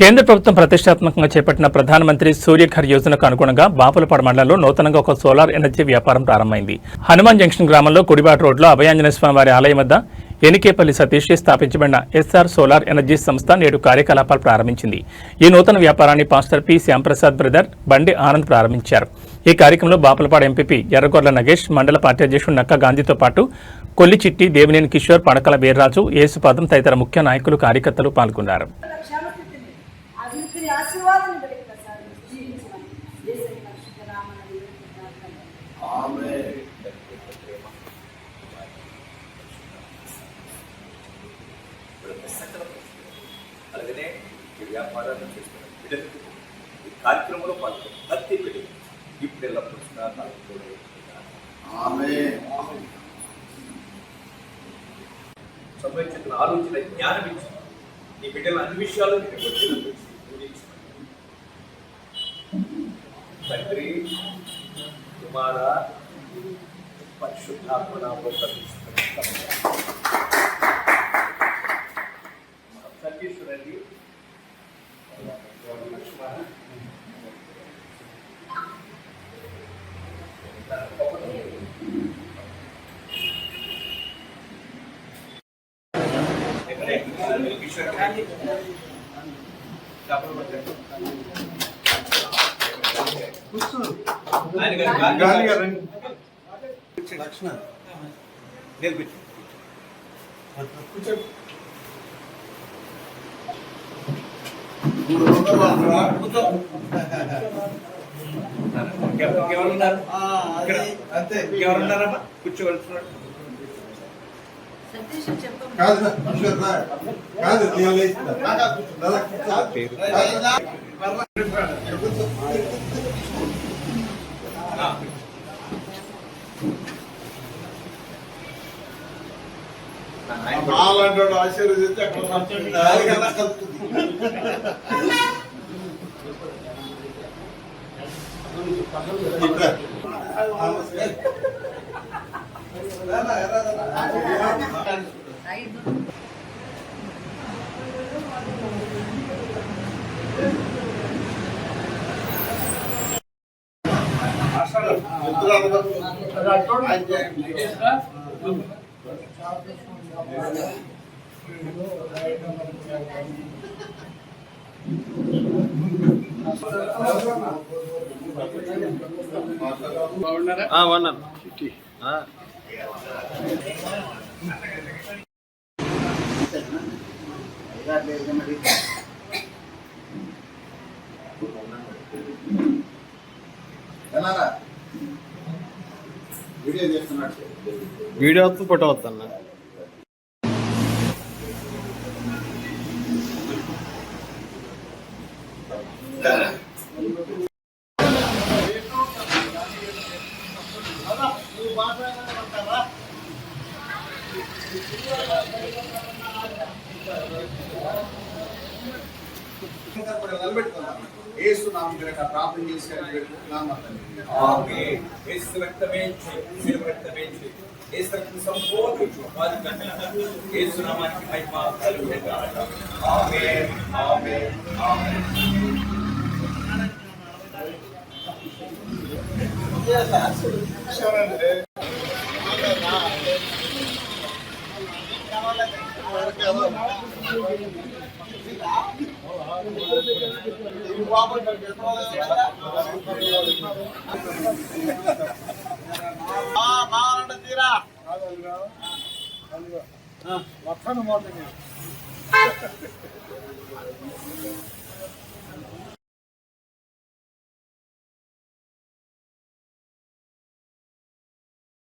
కేంద్ర ప్రభుత్వం ప్రతిష్టాత్మకంగా చేపట్టిన ప్రధానమంత్రి సూర్యఘర్ యోజనకు అనుగుణంగా బాపులపాడు మండలంలో నూతనంగా ఒక సోలార్ ఎనర్జీ వ్యాపారం ప్రారంభమైంది. హనుమాన్ జంక్షన్ గ్రామంలో కుడిబాటు రోడ్లో అభయాంజనేయ స్వామి వారి ఆలయం వద్ద ఎనికేపల్లి సతీష్ స్థాపించబడిన ఎస్ఆర్ సోలార్ ఎనర్జీ సంస్థ నేడు కార్యకలాపాలు ప్రారంభించింది. ఈ నూతన వ్యాపారాన్ని పాస్టర్ పి. శ్యాంప్రసాద్ బ్రదర్ బండి ఆనంద్ ప్రారంభించారు. ఈ కార్యక్రమంలో బాపులపాడు ఎంపీపీ ఎర్రగొర్ల నగేష్ మండల పార్టీ అధ్యక్షుడు నక్క గాంధీతో పాటు కొల్లిచిట్టి దేవినేని కిషోర్ పడకల వీర్రాజు యేసుపాదం తదితర ముఖ్య నాయకులు కార్యకర్తలు పాల్గొన్నారు. వ్యాపారాన్ని చేస్తున్న బిడ్డలకు ఈ కార్యక్రమంలో పాల్గొన్న ప్రతి బిడ్డకు ఇప్పుడు ఎల్లప్పుడూ నాకు సంబంధించిన ఆలోచన జ్ఞానం ఇచ్చి ఈ బిడ్డల అన్ని విషయాలు తండ్రి కుమార పరిశుద్ధాత్మ. సతీశ్వరండి లక్ష్మణ నేర్పించు ఎవరున్నారు ఎవరున్నారమ్మా కూర్చోవలసిన కాదు. కాదు మాలాంటి వాడు ఆశీర్వదిస్తే అక్కడ ఎలారా? వీడియో వస్తుంది ఫోటో వద్దన్న. ఏసు నామం పేరట ప్రార్థన చేసి పెట్టుకున్నాను ఆమె యేసు రక్తమే శిలువ రక్తమే యేసు రక్తం సంపూర్ణ వారి కన్నా యేసు నామానికి మహిమ కలుగును గాక ఆమేన్ ఆమేన్ తీరా. మొత్తం మోటుంది